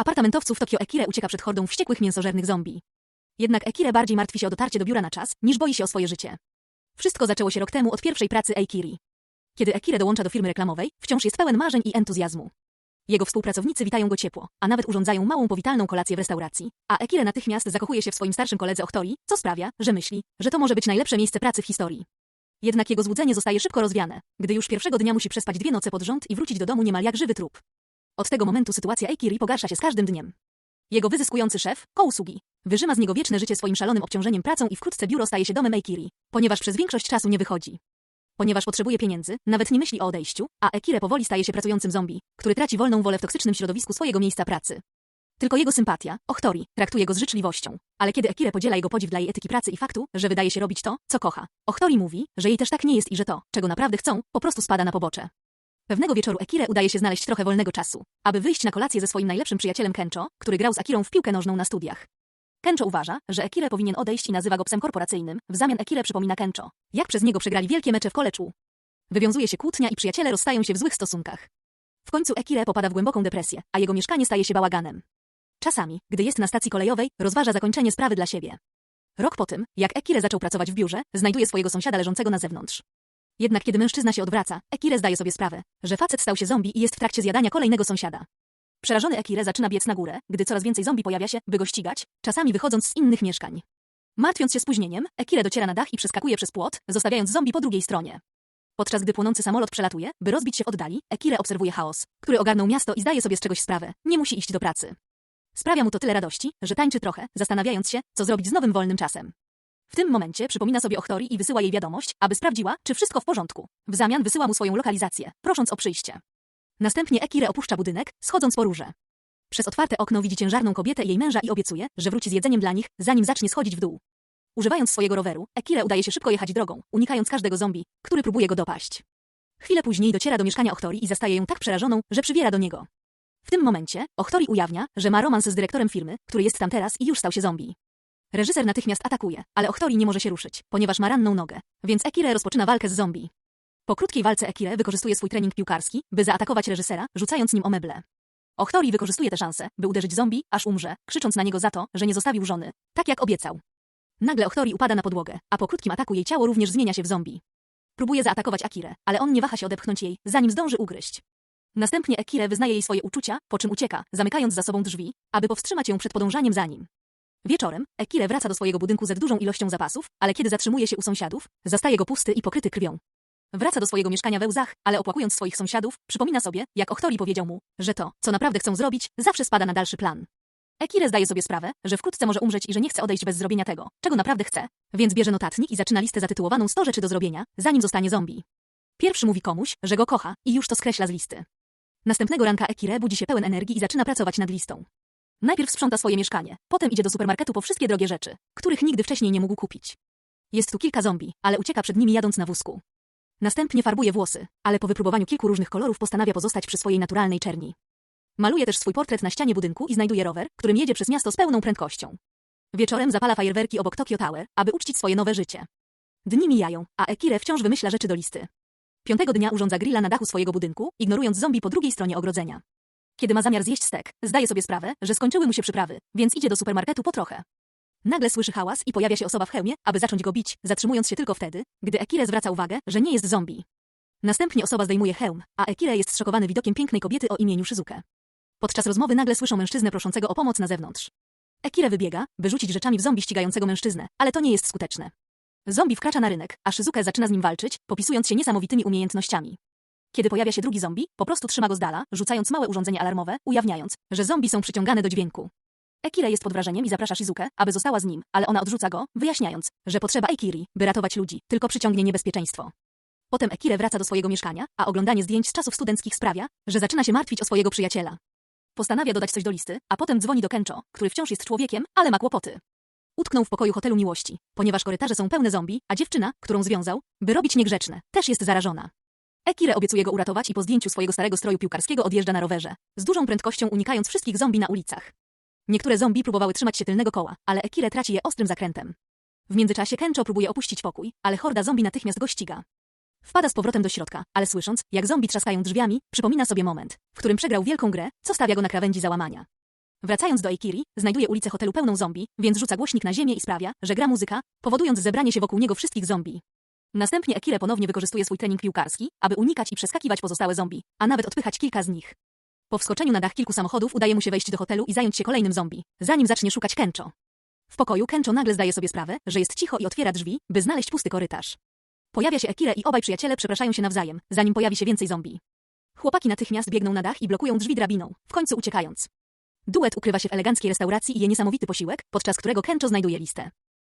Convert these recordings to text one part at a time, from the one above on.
apartamentowców Tokio Ekire ucieka przed hordą wściekłych mięsożernych zombie. Jednak Ekire bardziej martwi się o dotarcie do biura na czas, niż boi się o swoje życie. Wszystko zaczęło się rok temu od pierwszej pracy Eikiri. Kiedy Ekire dołącza do firmy reklamowej, wciąż jest pełen marzeń i entuzjazmu. Jego współpracownicy witają go ciepło, a nawet urządzają małą powitalną kolację w restauracji. A Ekire natychmiast zakochuje się w swoim starszym koledze Ochtori, co sprawia, że myśli, że to może być najlepsze miejsce pracy w historii. Jednak jego złudzenie zostaje szybko rozwiane, gdy już pierwszego dnia musi przespać dwie noce pod rząd i wrócić do domu niemal jak żywy trup. Od tego momentu sytuacja Eikiri pogarsza się z każdym dniem. Jego wyzyskujący szef, Kousugi, wyżyma z niego wieczne życie swoim szalonym obciążeniem pracą i wkrótce biuro staje się domem Eikiri, ponieważ przez większość czasu nie wychodzi. Ponieważ potrzebuje pieniędzy, nawet nie myśli o odejściu, a Ekire powoli staje się pracującym zombie, który traci wolną wolę w toksycznym środowisku swojego miejsca pracy. Tylko jego sympatia, Ochtori, traktuje go z życzliwością. Ale kiedy Ekire podziela jego podziw dla jej etyki pracy i faktu, że wydaje się robić to, co kocha, Ochtori mówi, że jej też tak nie jest i że to, czego naprawdę chcą, po prostu spada na pobocze. Pewnego wieczoru Ekire udaje się znaleźć trochę wolnego czasu, aby wyjść na kolację ze swoim najlepszym przyjacielem Kencho, który grał z Akirą w piłkę nożną na studiach. Kencho uważa, że Ekire powinien odejść i nazywa go psem korporacyjnym, w zamian Ekire przypomina Kencho, jak przez niego przegrali wielkie mecze w koleczu. Wywiązuje się kłótnia i przyjaciele rozstają się w złych stosunkach. W końcu Ekire popada w głęboką depresję, a jego mieszkanie staje się bałaganem. Czasami, gdy jest na stacji kolejowej, rozważa zakończenie sprawy dla siebie. Rok po tym, jak Ekire zaczął pracować w biurze, znajduje swojego sąsiada leżącego na zewnątrz. Jednak kiedy mężczyzna się odwraca, Ekire zdaje sobie sprawę, że facet stał się zombie i jest w trakcie zjadania kolejnego sąsiada. Przerażony Ekire zaczyna biec na górę, gdy coraz więcej zombie pojawia się, by go ścigać, czasami wychodząc z innych mieszkań. Martwiąc się spóźnieniem, Ekire dociera na dach i przeskakuje przez płot, zostawiając zombie po drugiej stronie. Podczas gdy płonący samolot przelatuje, by rozbić się w oddali, Ekire obserwuje chaos, który ogarnął miasto i zdaje sobie z czegoś sprawę. Nie musi iść do pracy. Sprawia mu to tyle radości, że tańczy trochę, zastanawiając się, co zrobić z nowym wolnym czasem. W tym momencie przypomina sobie Ochtori i wysyła jej wiadomość, aby sprawdziła, czy wszystko w porządku. W zamian wysyła mu swoją lokalizację, prosząc o przyjście. Następnie Ekire opuszcza budynek, schodząc po róże. Przez otwarte okno widzi ciężarną kobietę i jej męża i obiecuje, że wróci z jedzeniem dla nich, zanim zacznie schodzić w dół. Używając swojego roweru, Ekire udaje się szybko jechać drogą, unikając każdego zombie, który próbuje go dopaść. Chwilę później dociera do mieszkania Ochtori i zastaje ją tak przerażoną, że przybiera do niego. W tym momencie Ochtori ujawnia, że ma romans z dyrektorem firmy, który jest tam teraz i już stał się zombie. Reżyser natychmiast atakuje, ale Ochtori nie może się ruszyć, ponieważ ma ranną nogę, więc Ekire rozpoczyna walkę z zombie. Po krótkiej walce Ekire wykorzystuje swój trening piłkarski, by zaatakować reżysera, rzucając nim o meble. Ochtori wykorzystuje tę szansę, by uderzyć zombie, aż umrze, krzycząc na niego za to, że nie zostawił żony, tak jak obiecał. Nagle Ochtori upada na podłogę, a po krótkim ataku jej ciało również zmienia się w zombie. Próbuje zaatakować Akirę, ale on nie waha się odepchnąć jej, zanim zdąży ugryźć. Następnie Ekire wyznaje jej swoje uczucia, po czym ucieka, zamykając za sobą drzwi, aby powstrzymać ją przed podążaniem za nim. Wieczorem Ekire wraca do swojego budynku z dużą ilością zapasów, ale kiedy zatrzymuje się u sąsiadów, zastaje go pusty i pokryty krwią. Wraca do swojego mieszkania we łzach, ale opłakując swoich sąsiadów, przypomina sobie, jak Ochtori powiedział mu, że to, co naprawdę chcą zrobić, zawsze spada na dalszy plan. Ekire zdaje sobie sprawę, że wkrótce może umrzeć i że nie chce odejść bez zrobienia tego, czego naprawdę chce, więc bierze notatnik i zaczyna listę zatytułowaną 100 rzeczy do zrobienia, zanim zostanie zombie. Pierwszy mówi komuś, że go kocha i już to skreśla z listy. Następnego ranka Ekire budzi się pełen energii i zaczyna pracować nad listą. Najpierw sprząta swoje mieszkanie, potem idzie do supermarketu po wszystkie drogie rzeczy, których nigdy wcześniej nie mógł kupić. Jest tu kilka zombie, ale ucieka przed nimi jadąc na wózku. Następnie farbuje włosy, ale po wypróbowaniu kilku różnych kolorów postanawia pozostać przy swojej naturalnej czerni. Maluje też swój portret na ścianie budynku i znajduje rower, którym jedzie przez miasto z pełną prędkością. Wieczorem zapala fajerwerki obok Tokyo Tower, aby uczcić swoje nowe życie. Dni mijają, a Ekire wciąż wymyśla rzeczy do listy. Piątego dnia urządza grilla na dachu swojego budynku, ignorując zombie po drugiej stronie ogrodzenia. Kiedy ma zamiar zjeść stek, zdaje sobie sprawę, że skończyły mu się przyprawy, więc idzie do supermarketu po trochę. Nagle słyszy hałas i pojawia się osoba w hełmie, aby zacząć go bić, zatrzymując się tylko wtedy, gdy Ekire zwraca uwagę, że nie jest zombie. Następnie osoba zdejmuje hełm, a Ekire jest zszokowany widokiem pięknej kobiety o imieniu Shizuke. Podczas rozmowy nagle słyszą mężczyznę proszącego o pomoc na zewnątrz. Ekire wybiega, by rzucić rzeczami w zombie ścigającego mężczyznę, ale to nie jest skuteczne. Zombie wkracza na rynek, a Shizuke zaczyna z nim walczyć, popisując się niesamowitymi umiejętnościami. Kiedy pojawia się drugi zombie, po prostu trzyma go z dala, rzucając małe urządzenie alarmowe, ujawniając, że zombie są przyciągane do dźwięku. Ekire jest pod wrażeniem i zaprasza Shizuke, aby została z nim, ale ona odrzuca go, wyjaśniając, że potrzeba Ekiri, by ratować ludzi, tylko przyciągnie niebezpieczeństwo. Potem Ekire wraca do swojego mieszkania, a oglądanie zdjęć z czasów studenckich sprawia, że zaczyna się martwić o swojego przyjaciela. Postanawia dodać coś do listy, a potem dzwoni do Kencho, który wciąż jest człowiekiem, ale ma kłopoty. Utknął w pokoju hotelu miłości, ponieważ korytarze są pełne zombie, a dziewczyna, którą związał, by robić niegrzeczne, też jest zarażona. Ekire obiecuje go uratować i po zdjęciu swojego starego stroju piłkarskiego odjeżdża na rowerze, z dużą prędkością unikając wszystkich zombie na ulicach. Niektóre zombie próbowały trzymać się tylnego koła, ale Ekire traci je ostrym zakrętem. W międzyczasie Kencho próbuje opuścić pokój, ale horda zombie natychmiast go ściga. Wpada z powrotem do środka, ale słysząc, jak zombie trzaskają drzwiami, przypomina sobie moment, w którym przegrał wielką grę, co stawia go na krawędzi załamania. Wracając do Eikiri, znajduje ulicę hotelu pełną zombie, więc rzuca głośnik na ziemię i sprawia, że gra muzyka, powodując zebranie się wokół niego wszystkich zombie. Następnie Ekire ponownie wykorzystuje swój trening piłkarski, aby unikać i przeskakiwać pozostałe zombie, a nawet odpychać kilka z nich. Po wskoczeniu na dach kilku samochodów udaje mu się wejść do hotelu i zająć się kolejnym zombie, zanim zacznie szukać Kencho. W pokoju Kencho nagle zdaje sobie sprawę, że jest cicho i otwiera drzwi, by znaleźć pusty korytarz. Pojawia się Ekire i obaj przyjaciele przepraszają się nawzajem, zanim pojawi się więcej zombie. Chłopaki natychmiast biegną na dach i blokują drzwi drabiną, w końcu uciekając. Duet ukrywa się w eleganckiej restauracji i je niesamowity posiłek, podczas którego Kencho znajduje listę.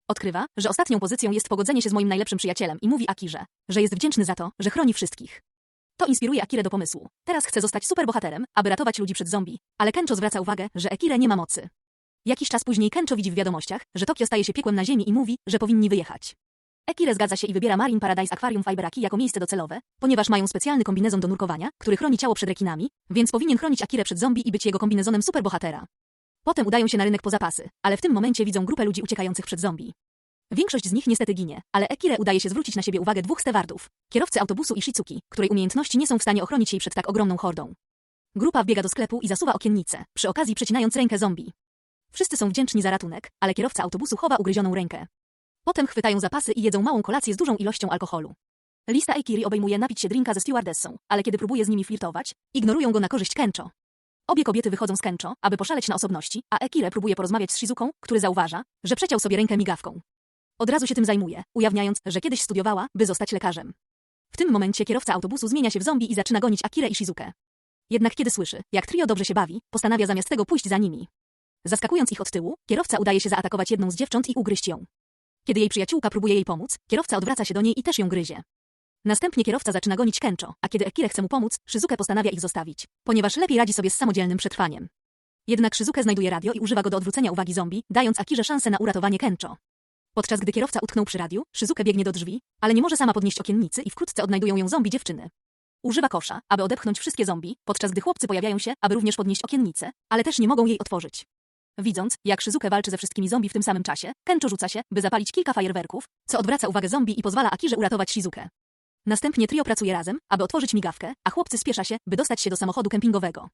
Odkrywa, że ostatnią pozycją jest pogodzenie się z moim najlepszym przyjacielem i mówi Akirze, że jest wdzięczny za to, że chroni wszystkich. To inspiruje Akirę do pomysłu. Teraz chce zostać superbohaterem, aby ratować ludzi przed zombie, ale Kencho zwraca uwagę, że Akire nie ma mocy. Jakiś czas później Kencho widzi w wiadomościach, że Tokio staje się piekłem na ziemi i mówi, że powinni wyjechać. Ekire zgadza się i wybiera Marine Paradise Aquarium w Iberaki jako miejsce docelowe, ponieważ mają specjalny kombinezon do nurkowania, który chroni ciało przed rekinami, więc powinien chronić Akire przed zombie i być jego kombinezonem superbohatera. Potem udają się na rynek po zapasy, ale w tym momencie widzą grupę ludzi uciekających przed zombie. Większość z nich niestety ginie, ale Ekire udaje się zwrócić na siebie uwagę dwóch stewardów, kierowcy autobusu i Shizuki, której umiejętności nie są w stanie ochronić jej przed tak ogromną hordą. Grupa wbiega do sklepu i zasuwa okiennice, przy okazji przecinając rękę zombie. Wszyscy są wdzięczni za ratunek, ale kierowca autobusu chowa ugryzioną rękę. Potem chwytają zapasy i jedzą małą kolację z dużą ilością alkoholu. Lista Eikiri obejmuje napić się drinka ze stewardessą, ale kiedy próbuje z nimi flirtować, ignorują go na korzyść Kencho. Obie kobiety wychodzą z Kencho, aby poszaleć na osobności, a Ekire próbuje porozmawiać z Shizuką, który zauważa, że przeciął sobie rękę migawką. Od razu się tym zajmuje, ujawniając, że kiedyś studiowała, by zostać lekarzem. W tym momencie kierowca autobusu zmienia się w zombie i zaczyna gonić Akirę i Shizukę. Jednak kiedy słyszy, jak trio dobrze się bawi, postanawia zamiast tego pójść za nimi. Zaskakując ich od tyłu, kierowca udaje się zaatakować jedną z dziewcząt i ugryźć ją. Kiedy jej przyjaciółka próbuje jej pomóc, kierowca odwraca się do niej i też ją gryzie. Następnie kierowca zaczyna gonić Kencho, a kiedy Ekire chce mu pomóc, Shizuke postanawia ich zostawić, ponieważ lepiej radzi sobie z samodzielnym przetrwaniem. Jednak Shizuke znajduje radio i używa go do odwrócenia uwagi zombie, dając Akirze szansę na uratowanie Kencho. Podczas gdy kierowca utknął przy radiu, Shizuke biegnie do drzwi, ale nie może sama podnieść okiennicy i wkrótce odnajdują ją zombie dziewczyny. Używa kosza, aby odepchnąć wszystkie zombie, podczas gdy chłopcy pojawiają się, aby również podnieść okiennicę, ale też nie mogą jej otworzyć. Widząc, jak Shizuke walczy ze wszystkimi zombie w tym samym czasie, Kencho rzuca się, by zapalić kilka fajerwerków, co odwraca uwagę zombie i pozwala Akirze uratować. Następnie trio pracuje razem, aby otworzyć migawkę, a chłopcy spiesza się, by dostać się do samochodu kempingowego.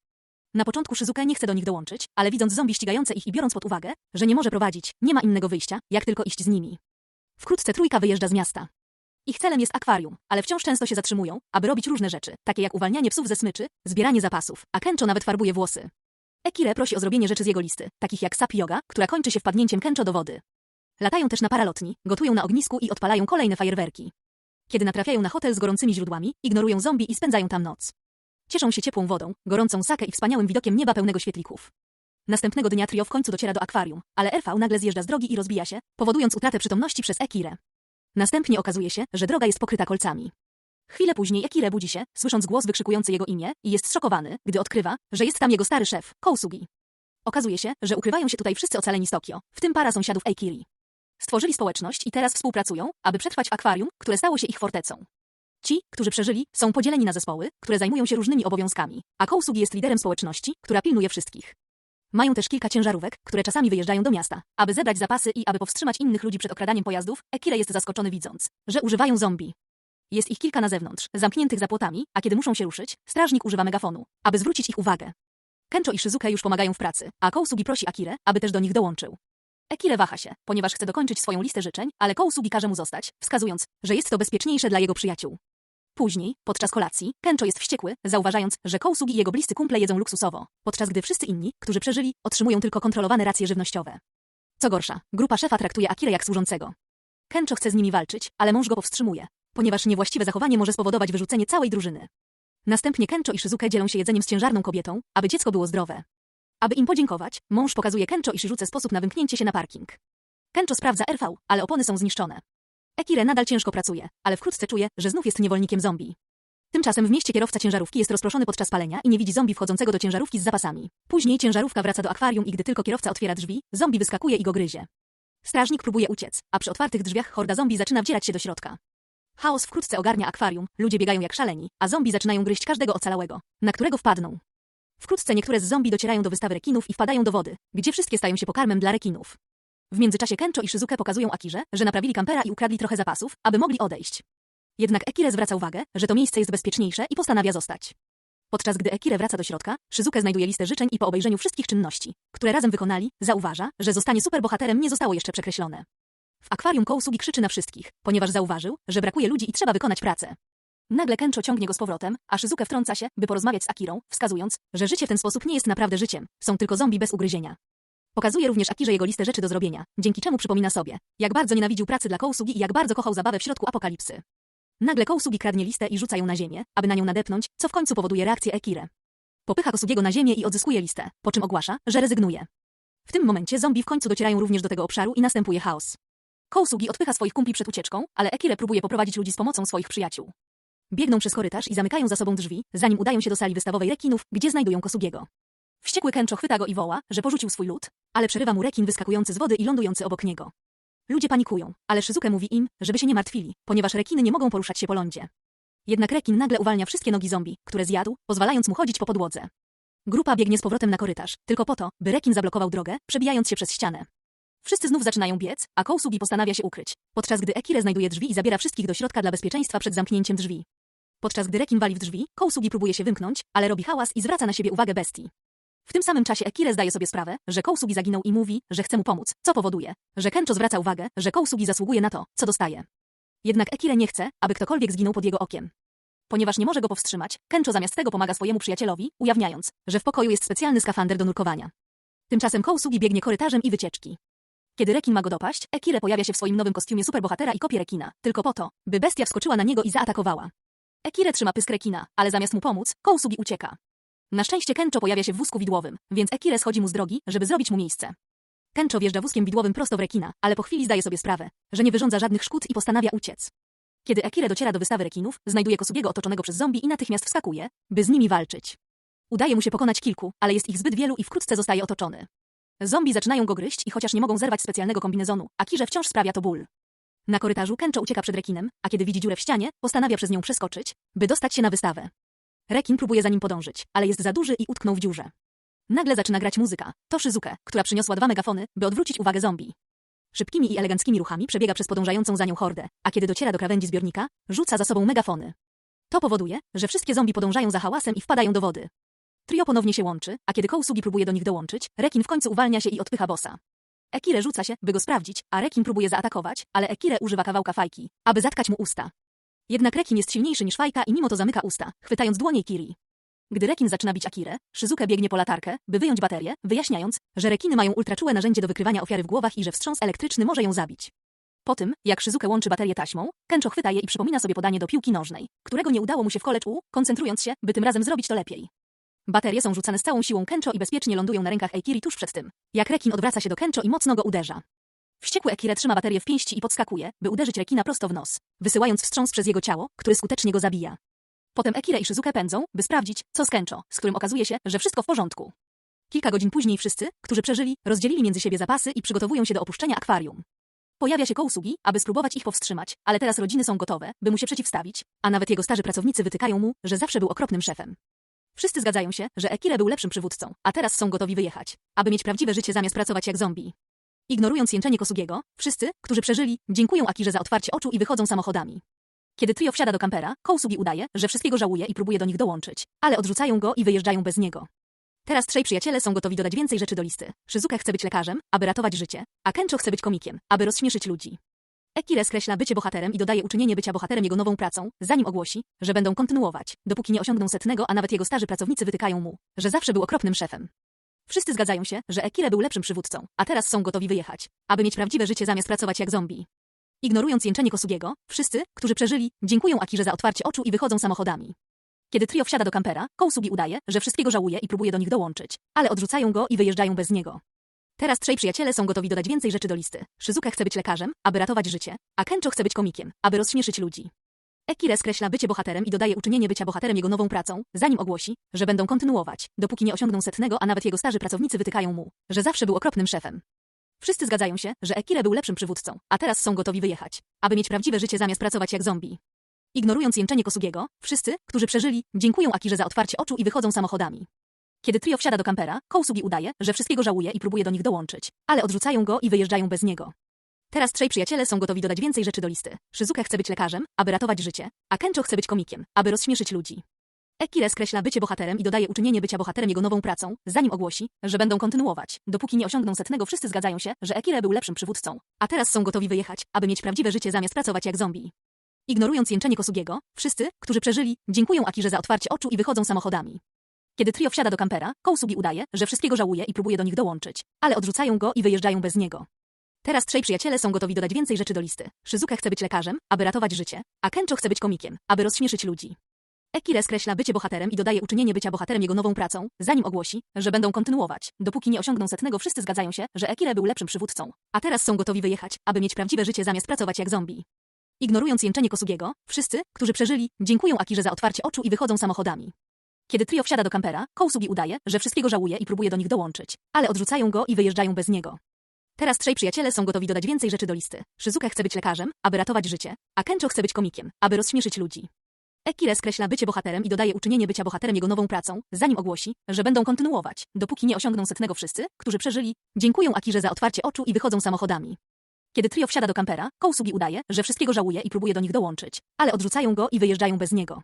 Na początku Shizuke nie chce do nich dołączyć, ale widząc zombie ścigające ich i biorąc pod uwagę, że nie może prowadzić, nie ma innego wyjścia, jak tylko iść z nimi. Wkrótce trójka wyjeżdża z miasta. Ich celem jest akwarium, ale wciąż często się zatrzymują, aby robić różne rzeczy, takie jak uwalnianie psów ze smyczy, zbieranie zapasów, a Kencho nawet farbuje włosy. Ekire prosi o zrobienie rzeczy z jego listy, takich jak sap yoga, która kończy się wpadnięciem Kencho do wody. Latają też na paralotni, gotują na ognisku i odpalają kolejne fajerwerki. Kiedy natrafiają na hotel z gorącymi źródłami, ignorują zombie i spędzają tam noc. Cieszą się ciepłą wodą, gorącą sakę i wspaniałym widokiem nieba pełnego świetlików. Następnego dnia trio w końcu dociera do akwarium, ale RV nagle zjeżdża z drogi i rozbija się, powodując utratę przytomności przez Ekire. Następnie okazuje się, że droga jest pokryta kolcami. Chwilę później Ekire budzi się, słysząc głos wykrzykujący jego imię i jest zszokowany, gdy odkrywa, że jest tam jego stary szef, Kousugi. Okazuje się, że ukrywają się tutaj wszyscy ocaleni z Tokio, w tym para sąsiadów Eikiri. Stworzyli społeczność i teraz współpracują, aby przetrwać akwarium, które stało się ich fortecą. Ci, którzy przeżyli, są podzieleni na zespoły, które zajmują się różnymi obowiązkami, a Kousugi jest liderem społeczności, która pilnuje wszystkich. Mają też kilka ciężarówek, które czasami wyjeżdżają do miasta, aby zebrać zapasy i aby powstrzymać innych ludzi przed okradaniem pojazdów. Ekire jest zaskoczony widząc, że używają zombie. Jest ich kilka na zewnątrz, zamkniętych za płotami, a kiedy muszą się ruszyć, strażnik używa megafonu, aby zwrócić ich uwagę. Kencho i Shizuke już pomagają w pracy, a Kousugi prosi Akire, aby też do nich dołączył. Ekire waha się, ponieważ chce dokończyć swoją listę życzeń, ale Kousugi każe mu zostać, wskazując, że jest to bezpieczniejsze dla jego przyjaciół. Później, podczas kolacji, Kencho jest wściekły, zauważając, że Kousugi i jego bliscy kumple jedzą luksusowo, podczas gdy wszyscy inni, którzy przeżyli, otrzymują tylko kontrolowane racje żywnościowe. Co gorsza, grupa szefa traktuje Akirę jak służącego. Kencho chce z nimi walczyć, ale mąż go powstrzymuje, ponieważ niewłaściwe zachowanie może spowodować wyrzucenie całej drużyny. Następnie Kencho i Shizuke dzielą się jedzeniem z ciężarną kobietą, aby dziecko było zdrowe. Aby im podziękować, mąż pokazuje Kencho i Shizuce sposób na wymknięcie się na parking. Kencho sprawdza RV, ale opony są zniszczone. Ekire nadal ciężko pracuje, ale wkrótce czuje, że znów jest niewolnikiem zombie. Tymczasem w mieście kierowca ciężarówki jest rozproszony podczas palenia i nie widzi zombie wchodzącego do ciężarówki z zapasami. Później ciężarówka wraca do akwarium i gdy tylko kierowca otwiera drzwi, zombie wyskakuje i go gryzie. Strażnik próbuje uciec, a przy otwartych drzwiach horda zombie zaczyna wdzierać się do środka. Chaos wkrótce ogarnia akwarium, ludzie biegają jak szaleni, a zombie zaczynają gryźć każdego ocalałego, na którego wpadną. Wkrótce niektóre z zombie docierają do wystawy rekinów i wpadają do wody, gdzie wszystkie stają się pokarmem dla rekinów. W międzyczasie Kencho i Shizuke pokazują Akirze, że naprawili kampera i ukradli trochę zapasów, aby mogli odejść. Jednak Ekire zwraca uwagę, że to miejsce jest bezpieczniejsze i postanawia zostać. Podczas gdy Ekire wraca do środka, Shizuke znajduje listę życzeń i po obejrzeniu wszystkich czynności, które razem wykonali, zauważa, że zostanie superbohaterem nie zostało jeszcze przekreślone. W akwarium Kousugi krzyczy na wszystkich, ponieważ zauważył, że brakuje ludzi i trzeba wykonać pracę. Nagle Kencho ciągnie go z powrotem, a Shizuke wtrąca się, by porozmawiać z Akirą, wskazując, że życie w ten sposób nie jest naprawdę życiem, są tylko zombie bez ugryzienia. Pokazuje również Akirze jego listę rzeczy do zrobienia, dzięki czemu przypomina sobie, jak bardzo nienawidził pracy dla Kousugi i jak bardzo kochał zabawę w środku apokalipsy. Nagle Kousugi kradnie listę i rzuca ją na ziemię, aby na nią nadepnąć, co w końcu powoduje reakcję Ekire. Popycha Kosugiego na ziemię i odzyskuje listę, po czym ogłasza, że rezygnuje. W tym momencie zombie w końcu docierają również do tego obszaru i następuje chaos. Kousugi odpycha swoich kumpli przed ucieczką, ale Ekire próbuje poprowadzić ludzi z pomocą swoich przyjaciół. Biegną przez korytarz i zamykają za sobą drzwi, zanim udają się do sali wystawowej rekinów, gdzie znajdują Kosugiego. Wściekły Kencho chwyta go i woła, że porzucił swój lód, ale przerywa mu rekin wyskakujący z wody i lądujący obok niego. Ludzie panikują, ale Shizuke mówi im, żeby się nie martwili, ponieważ rekiny nie mogą poruszać się po lądzie. Jednak rekin nagle uwalnia wszystkie nogi zombie, które zjadł, pozwalając mu chodzić po podłodze. Grupa biegnie z powrotem na korytarz, tylko po to, by rekin zablokował drogę, przebijając się przez ścianę. Wszyscy znów zaczynają biec, a Kousugi postanawia się ukryć, podczas gdy Ekire znajduje drzwi i zabiera wszystkich do środka dla bezpieczeństwa przed zamknięciem drzwi. Podczas gdy rekin wali w drzwi, Kousugi próbuje się wymknąć, ale robi hałas i zwraca na siebie uwagę bestii. W tym samym czasie Ekire zdaje sobie sprawę, że Kousugi zaginął i mówi, że chce mu pomóc, co powoduje, że Kencho zwraca uwagę, że Kousugi zasługuje na to, co dostaje. Jednak Ekire nie chce, aby ktokolwiek zginął pod jego okiem. Ponieważ nie może go powstrzymać, Kencho zamiast tego pomaga swojemu przyjacielowi, ujawniając, że w pokoju jest specjalny skafander do nurkowania. Tymczasem Kousugi biegnie korytarzem i wycieczki. Kiedy rekin ma go dopaść, Ekire pojawia się w swoim nowym kostiumie superbohatera i kopie rekina, tylko po to, by bestia wskoczyła na niego i zaatakowała. Ekire trzyma pysk rekina, ale zamiast mu pomóc, Kousugi ucieka. Na szczęście Kencho pojawia się w wózku widłowym, więc Ekire schodzi mu z drogi, żeby zrobić mu miejsce. Kencho wjeżdża wózkiem widłowym prosto w rekina, ale po chwili zdaje sobie sprawę, że nie wyrządza żadnych szkód i postanawia uciec. Kiedy Ekire dociera do wystawy rekinów, znajduje Kosugiego otoczonego przez zombie i natychmiast wskakuje, by z nimi walczyć. Udaje mu się pokonać kilku, ale jest ich zbyt wielu i wkrótce zostaje otoczony. Zombie zaczynają go gryźć i chociaż nie mogą zerwać specjalnego kombinezonu, Akirze wciąż sprawia to ból. Na korytarzu Kencho ucieka przed rekinem, a kiedy widzi dziurę w ścianie, postanawia przez nią przeskoczyć, by dostać się na wystawę. Rekin próbuje za nim podążyć, ale jest za duży i utknął w dziurze. Nagle zaczyna grać muzyka. To Shizuke, która przyniosła dwa megafony, by odwrócić uwagę zombie. Szybkimi i eleganckimi ruchami przebiega przez podążającą za nią hordę, a kiedy dociera do krawędzi zbiornika, rzuca za sobą megafony. To powoduje, że wszystkie zombie podążają za hałasem i wpadają do wody. Trio ponownie się łączy, a kiedy Kousugi próbuje do nich dołączyć, Rekin w końcu uwalnia się i odpycha bossa. Ekire rzuca się, by go sprawdzić, a Rekin próbuje zaatakować, ale Ekire używa kawałka fajki, aby zatkać mu usta. Jednak rekin jest silniejszy niż fajka i mimo to zamyka usta, chwytając dłonie Kiri. Gdy rekin zaczyna bić Akirę, Shizuke biegnie po latarkę, by wyjąć baterię, wyjaśniając, że rekiny mają ultraczułe narzędzie do wykrywania ofiary w głowach i że wstrząs elektryczny może ją zabić. Po tym, jak Shizuke łączy baterię taśmą, Kencho chwyta je i przypomina sobie podanie do piłki nożnej, którego nie udało mu się w U, koncentrując się, by tym razem zrobić to lepiej. Baterie są rzucane z całą siłą Kencho i bezpiecznie lądują na rękach Eikiri tuż przed tym, jak rekin odwraca się do Kencho i mocno go uderza. Wściekły Ekire trzyma baterię w pięści i podskakuje, by uderzyć rekina prosto w nos, wysyłając wstrząs przez jego ciało, który skutecznie go zabija. Potem Ekire i Shizuke pędzą, by sprawdzić, co z Kencho, z którym okazuje się, że wszystko w porządku. Kilka godzin później wszyscy, którzy przeżyli, rozdzielili między siebie zapasy i przygotowują się do opuszczenia akwarium. Pojawia się Kousugi, aby spróbować ich powstrzymać, ale teraz rodziny są gotowe, by mu się przeciwstawić, a nawet jego starzy pracownicy wytykają mu, że zawsze był okropnym szefem. Wszyscy zgadzają się, że Ekire był lepszym przywódcą, a teraz są gotowi wyjechać, aby mieć prawdziwe życie zamiast pracować jak zombie. Ignorując jęczenie Kosugiego, wszyscy, którzy przeżyli, dziękują Akirze za otwarcie oczu i wychodzą samochodami. Kiedy trio wsiada do kampera, Kousugi udaje, że wszystkiego żałuje i próbuje do nich dołączyć, ale odrzucają go i wyjeżdżają bez niego. Teraz trzej przyjaciele są gotowi dodać więcej rzeczy do listy. Shizuke chce być lekarzem, aby ratować życie, a Kencho chce być komikiem, aby rozśmieszyć ludzi. Ekire skreśla bycie bohaterem i dodaje uczynienie bycia bohaterem jego nową pracą, zanim ogłosi, że będą kontynuować, dopóki nie osiągną setnego, a nawet jego starzy pracownicy wytykają mu, że zawsze był okropnym szefem. Wszyscy zgadzają się, że Ekire był lepszym przywódcą, a teraz są gotowi wyjechać, aby mieć prawdziwe życie zamiast pracować jak zombie. Ignorując jęczenie Kosugiego, wszyscy, którzy przeżyli, dziękują Akirze za otwarcie oczu i wychodzą samochodami. Kiedy trio wsiada do kampera, Kousugi udaje, że wszystkiego żałuje i próbuje do nich dołączyć, ale odrzucają go i wyjeżdżają bez niego. Teraz trzej przyjaciele są gotowi dodać więcej rzeczy do listy. Shizuke chce być lekarzem, aby ratować życie, a Kencho chce być komikiem, aby rozśmieszyć ludzi. Ekire skreśla bycie bohaterem i dodaje uczynienie bycia bohaterem jego nową pracą, zanim ogłosi, że będą kontynuować, dopóki nie osiągną setnego, a nawet jego starzy pracownicy wytykają mu, że zawsze był okropnym szefem. Wszyscy zgadzają się, że Ekire był lepszym przywódcą, a teraz są gotowi wyjechać, aby mieć prawdziwe życie zamiast pracować jak zombie. Ignorując jęczenie Kosugiego, wszyscy, którzy przeżyli, dziękują Akirze za otwarcie oczu i wychodzą samochodami. Kiedy trio wsiada do kampera, Kousugi udaje, że wszystkiego żałuje i próbuje do nich dołączyć, ale odrzucają go i wyjeżdżają bez niego. Teraz trzej przyjaciele są gotowi dodać więcej rzeczy do listy. Shizuke chce być lekarzem, aby ratować życie, a Kencho chce być komikiem, aby rozśmieszyć ludzi. Ekire skreśla bycie bohaterem i dodaje uczynienie bycia bohaterem jego nową pracą, zanim ogłosi, że będą kontynuować. Dopóki nie osiągną setnego wszyscy zgadzają się, że Ekire był lepszym przywódcą. A teraz są gotowi wyjechać, aby mieć prawdziwe życie zamiast pracować jak zombie. Ignorując jęczenie Kosugiego, wszyscy, którzy przeżyli, dziękują Akirze za otwarcie oczu i wychodzą samochodami. Kiedy trio wsiada do kampera, Kousugi udaje, że wszystkiego żałuje i próbuje do nich dołączyć, ale odrzucają go i wyjeżdżają bez niego. Teraz trzej przyjaciele są gotowi dodać więcej rzeczy do listy. Shizuke chce być lekarzem, aby ratować życie, a Kencho chce być komikiem, aby rozśmieszyć ludzi. Ekire skreśla bycie bohaterem i dodaje uczynienie bycia bohaterem jego nową pracą, zanim ogłosi, że będą kontynuować. Dopóki nie osiągną setnego wszyscy zgadzają się, że Ekire był lepszym przywódcą, a teraz są gotowi wyjechać, aby mieć prawdziwe życie zamiast pracować jak zombie. Ignorując jęczenie Kosugiego, wszyscy, którzy przeżyli, dziękują Akirze za otwarcie oczu i wychodzą samochodami. Kiedy trio wsiada do kampera, Kousugi udaje, że wszystkiego żałuje i próbuje do nich dołączyć, ale odrzucają go i wyjeżdżają bez niego. Teraz trzej przyjaciele są gotowi dodać więcej rzeczy do listy. Shizuke chce być lekarzem, aby ratować życie, a Kencho chce być komikiem, aby rozśmieszyć ludzi. Ekire skreśla bycie bohaterem i dodaje uczynienie bycia bohaterem jego nową pracą, zanim ogłosi, że będą kontynuować. Dopóki nie osiągną setnego wszyscy, którzy przeżyli, dziękują Akirze za otwarcie oczu i wychodzą samochodami. Kiedy trio wsiada do kampera, Kousugi udaje, że wszystkiego żałuje i próbuje do nich dołączyć, ale odrzucają go i wyjeżdżają bez niego.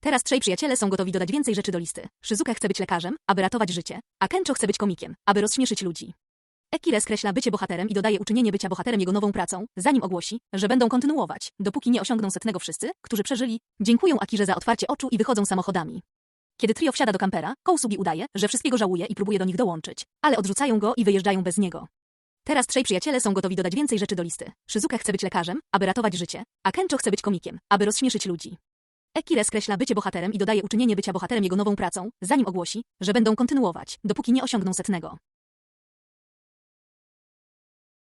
Teraz trzej przyjaciele są gotowi dodać więcej rzeczy do listy. Shizuke chce być lekarzem, aby ratować życie, a Kencho chce być komikiem, aby rozśmieszyć ludzi. Ekire skreśla bycie bohaterem i dodaje uczynienie bycia bohaterem jego nową pracą, zanim ogłosi, że będą kontynuować. Dopóki nie osiągną setnego wszyscy, którzy przeżyli, dziękują Akirze za otwarcie oczu i wychodzą samochodami. Kiedy trio wsiada do kampera, Kousugi udaje, że wszystkiego żałuje i próbuje do nich dołączyć, ale odrzucają go i wyjeżdżają bez niego. Teraz trzej przyjaciele są gotowi dodać więcej rzeczy do listy. Shizuke chce być lekarzem, aby ratować życie, a Kencho chce być komikiem, aby rozśmieszyć ludzi. Ekire skreśla bycie bohaterem i dodaje uczynienie bycia bohaterem jego nową pracą, zanim ogłosi, że będą kontynuować, dopóki nie osiągną setnego.